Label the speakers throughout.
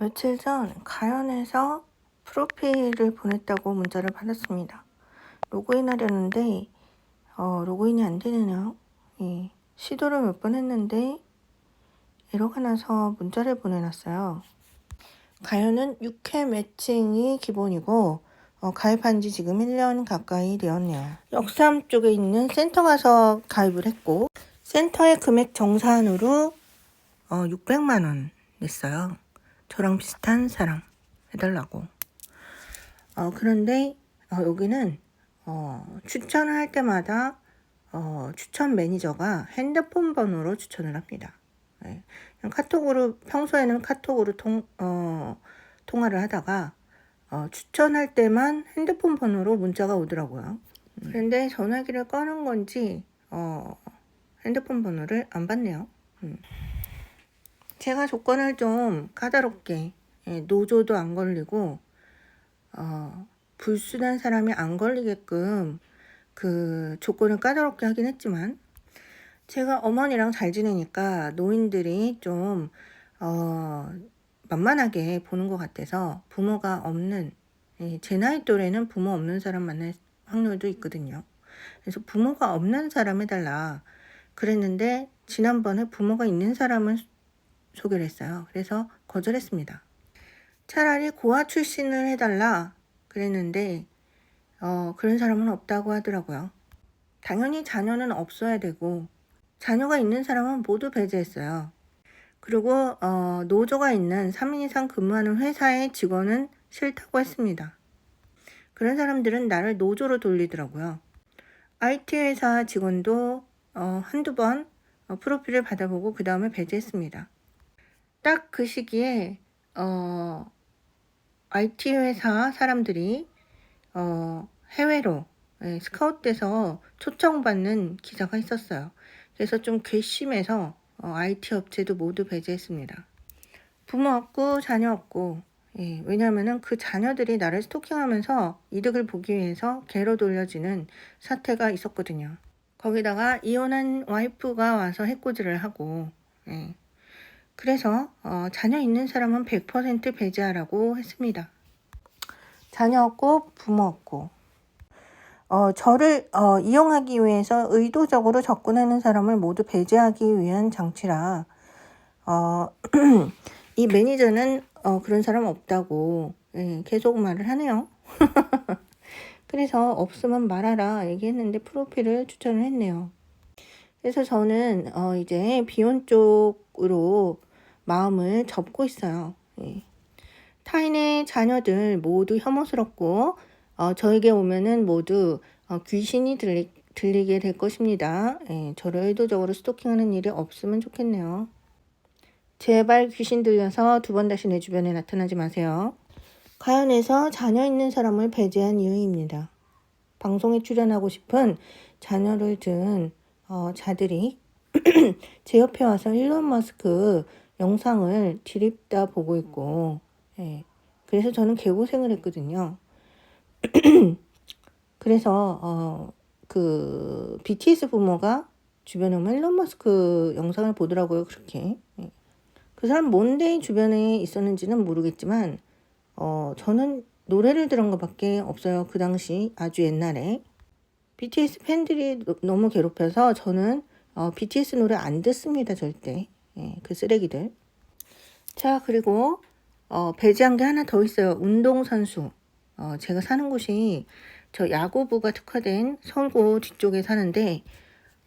Speaker 1: 며칠 전 가연에서 프로필을 보냈다고 문자를 받았습니다. 로그인하려는데 어, 로그인이 안 되네요. 예, 시도를 몇 번 했는데 에러가 나서 문자를 보내놨어요. 가연은 6회 매칭이 기본이고 어, 가입한 지 지금 1년 가까이 되었네요. 역삼 쪽에 있는 센터 가서 가입을 했고 센터의 금액 정산으로 어, 600만 원 냈어요. 저랑 비슷한 사람 해달라고. 어, 그런데 어, 여기는 어, 추천을 할 때마다 어, 추천 매니저가 핸드폰 번호로 추천을 합니다. 네. 카톡으로 평소에는 카톡으로 통, 어, 통화를 하다가 어, 추천할 때만 핸드폰 번호로 문자가 오더라고요. 음. 그런데 전화기를 꺼는 건지 어, 핸드폰 번호를 안 받네요. 음. 제가 조건을 좀 까다롭게 예, 노조도 안 걸리고 어, 불순한 사람이 안 걸리게끔 그 조건을 까다롭게 하긴 했지만 제가 어머니랑 잘 지내니까 노인들이 좀 어, 만만하게 보는 것 같아서 부모가 없는 예, 제 나이 또래는 부모 없는 사람 만날 확률도 있거든요. 그래서 부모가 없는 사람 해달라 그랬는데 지난번에 부모가 있는 사람은 소개를 했어요. 그래서 거절했습니다. 차라리 고아 출신을 해달라 그랬는데 어, 그런 사람은 없다고 하더라고요. 당연히 자녀는 없어야 되고 자녀가 있는 사람은 모두 배제했어요. 그리고 어, 노조가 있는 3인 이상 근무하는 회사의 직원은 싫다고 했습니다. 그런 사람들은 나를 노조로 돌리더라고요. IT 회사 직원도 어, 한두 번 어, 프로필을 받아보고 그 다음에 배제했습니다. 딱 그 시기에 어, IT 회사 사람들이 어, 해외로 예, 스카웃돼서 초청받는 기사가 있었어요. 그래서 좀 괘씸해서 어, IT 업체도 모두 배제했습니다. 부모 없고 자녀 없고 예, 왜냐하면 그 자녀들이 나를 스토킹하면서 이득을 보기 위해서 개로 돌려지는 사태가 있었거든요. 거기다가 이혼한 와이프가 와서 해코지를 하고 예, 그래서 어, 자녀 있는 사람은 100% 배제하라고 했습니다. 자녀 없고 부모 없고 어, 저를 어, 이용하기 위해서 의도적으로 접근하는 사람을 모두 배제하기 위한 장치라 어, 이 매니저는 어, 그런 사람 없다고 예, 계속 말을 하네요. 그래서 없으면 말하라 얘기했는데 프로필을 추천을 했네요. 그래서 저는 어, 이제 비혼 쪽으로 마음을 접고 있어요. 예. 타인의 자녀들 모두 혐오스럽고 어, 저에게 오면은 모두 어, 귀신이 들리, 들리게 될 것입니다. 예, 저를 의도적으로 스토킹하는 일이 없으면 좋겠네요. 제발 귀신 들려서 두 번 다시 내 주변에 나타나지 마세요. 가연에서 자녀 있는 사람을 배제한 이유입니다. 방송에 출연하고 싶은 자녀를 둔 어, 자들이 제 옆에 와서 일론 머스크 영상을 드립다 보고 있고, 예. 그래서 저는 개고생을 했거든요. 그래서, 어, 그, BTS 부모가 주변에 오면 일론 머스크 영상을 보더라고요, 그렇게. 예. 그 사람 뭔데 주변에 있었는지는 모르겠지만, 어, 저는 노래를 들은 것밖에 없어요. 그 당시 아주 옛날에. BTS 팬들이 너, 너무 괴롭혀서 저는 어, BTS 노래 안 듣습니다, 절대. 예, 그 쓰레기들. 자, 그리고 어, 배제한 게 하나 더 있어요. 운동선수. 어, 제가 사는 곳이 저 야구부가 특화된 서울고 뒤쪽에 사는데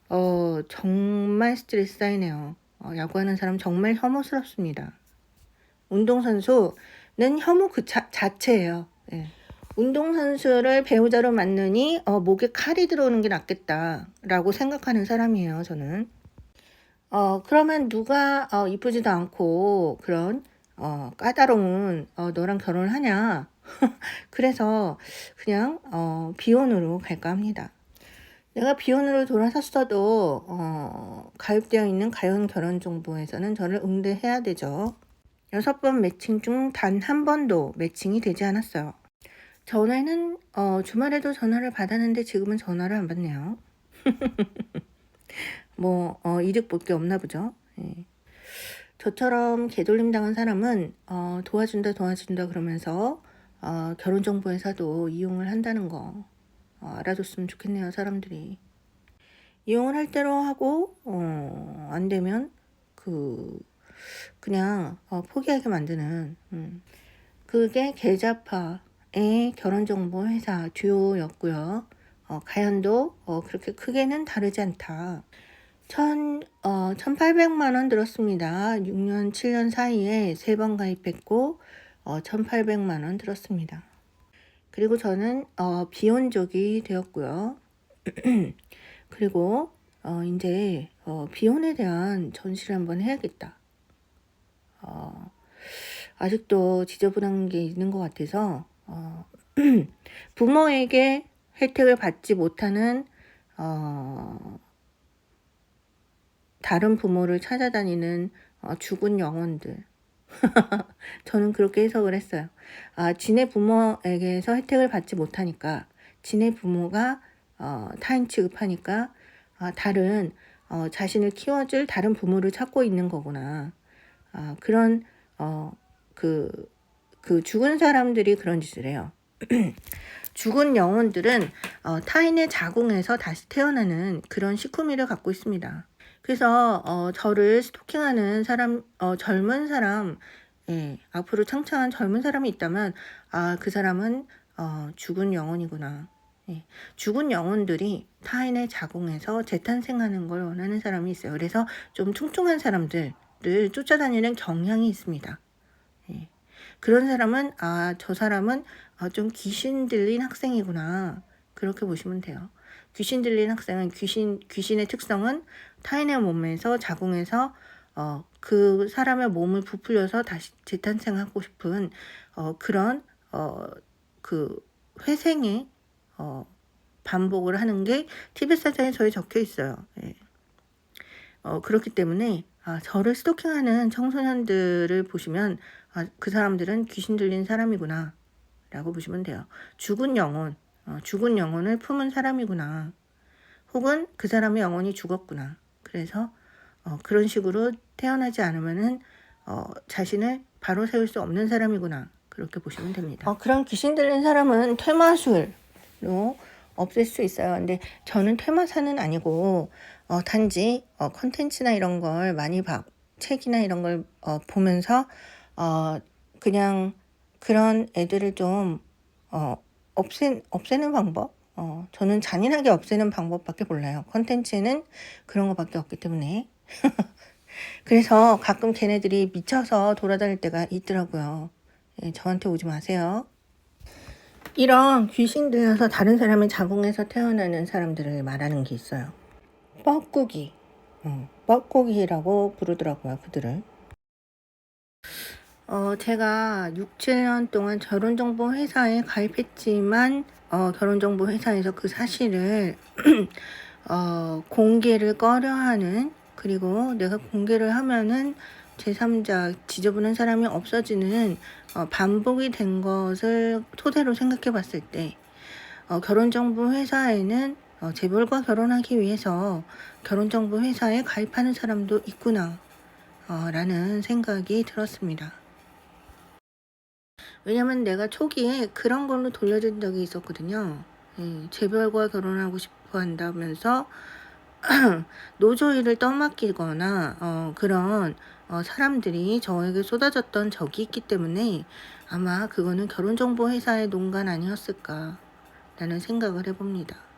Speaker 1: 어, 정말 스트레스 쌓이네요. 어, 야구하는 사람 정말 혐오스럽습니다. 운동선수는 혐오 그 자, 자체예요. 예. 운동선수를 배우자로 만느니 어, 목에 칼이 들어오는 게 낫겠다라고 생각하는 사람이에요, 저는. 어, 그러면 누가 어, 이쁘지도 않고 그런 어, 까다로운 어, 너랑 결혼을 하냐? 그래서 그냥 어, 비혼으로 갈까 합니다. 내가 비혼으로 돌아섰어도 어, 가입되어 있는 가연 결혼 정보에서는 저를 응대해야 되죠. 여섯 번 매칭 중 단 한 번도 매칭이 되지 않았어요. 전에는 어, 주말에도 전화를 받았는데 지금은 전화를 안 받네요. 뭐 어, 이득 볼 게 없나 보죠. 예. 저처럼 개돌림 당한 사람은 어, 도와준다 도와준다 그러면서 어, 결혼 정보회사도 이용을 한다는 거 어, 알아줬으면 좋겠네요 사람들이 이용을 할 대로 하고 어, 안 되면 그 그냥 어, 포기하게 만드는 음. 그게 계좌파의 결혼정보회사 듀오였고요 어, 가연도 어, 그렇게 크게는 다르지 않다 천, 어, 1,800만 원 들었습니다. 6년, 7년 사이에 세 번 가입했고, 어, 1,800만 원 들었습니다. 그리고 저는, 어, 비혼족이 되었고요. 그리고, 어, 이제, 어, 비혼에 대한 전시를 한번 해야겠다. 어, 아직도 지저분한 게 있는 것 같아서, 어, 부모에게 혜택을 받지 못하는, 어, 다른 부모를 찾아다니는 어, 죽은 영혼들. 저는 그렇게 해석을 했어요. 아, 지네 부모에게서 혜택을 받지 못하니까, 지네 부모가 어, 타인 취급하니까, 아, 다른, 어, 자신을 키워줄 다른 부모를 찾고 있는 거구나. 아, 그런, 어, 그, 그 죽은 사람들이 그런 짓을 해요. 죽은 영혼들은 어, 타인의 자궁에서 다시 태어나는 그런 시쿠미를 갖고 있습니다. 그래서 어, 저를 스토킹하는 사람, 어, 젊은 사람, 예, 앞으로 창창한 젊은 사람이 있다면 아, 그 사람은 어, 죽은 영혼이구나. 예, 죽은 영혼들이 타인의 자궁에서 재탄생하는 걸 원하는 사람이 있어요. 그래서 좀 퉁퉁한 사람들을 쫓아다니는 경향이 있습니다. 예, 그런 사람은 아, 저 사람은 어, 좀 귀신 들린 학생이구나. 그렇게 보시면 돼요. 귀신 들린 학생은 귀신 귀신의 특성은 타인의 몸에서 자궁에서 어, 그 사람의 몸을 부풀려서 다시 재탄생하고 싶은 어, 그런 어, 그 회생의 어, 반복을 하는 게 티베트 사전에 적혀 있어요. 예. 어, 그렇기 때문에 아, 저를 스토킹하는 청소년들을 보시면 아, 그 사람들은 귀신 들린 사람이구나 라고 보시면 돼요. 죽은 영혼, 어, 죽은 영혼을 품은 사람이구나. 혹은 그 사람의 영혼이 죽었구나. 그래서 어, 그런 식으로 태어나지 않으면은 어, 자신을 바로 세울 수 없는 사람이구나. 그렇게 보시면 됩니다. 어, 그런 귀신 들린 사람은 퇴마술로 없앨 수 있어요. 근데 저는 퇴마사는 아니고 어, 단지 어, 컨텐츠나 이런 걸 많이 봐, 책이나 이런 걸 어, 보면서 어, 그냥 그런 애들을 좀 어, 없애, 없애는 방법? 어, 저는 잔인하게 없애는 방법밖에 몰라요. 컨텐츠는 그런 것밖에 없기 때문에. 그래서 가끔 걔네들이 미쳐서 돌아다닐 때가 있더라고요. 예, 저한테 오지 마세요. 이런 귀신 들려서 다른 사람의 자궁에서 태어나는 사람들을 말하는 게 있어요. 뻐꾸기. 어, 뻐꾸기라고 부르더라고요, 그들을. 어, 제가 6, 7년 동안 결혼정보 회사에 가입했지만, 어, 결혼정보 회사에서 그 사실을, 어, 공개를 꺼려하는, 그리고 내가 공개를 하면은 제3자, 지저분한 사람이 없어지는, 어, 반복이 된 것을 토대로 생각해 봤을 때, 어, 결혼정보 회사에는 어, 재벌과 결혼하기 위해서 결혼정보 회사에 가입하는 사람도 있구나, 어, 라는 생각이 들었습니다. 왜냐면 내가 초기에 그런 걸로 돌려준 적이 있었거든요. 예, 재벌과 결혼하고 싶어 한다면서 노조 일을 떠맡기거나 어, 그런 어, 사람들이 저에게 쏟아졌던 적이 있기 때문에 아마 그거는 결혼정보 회사의 농간 아니었을까 라는 생각을 해봅니다.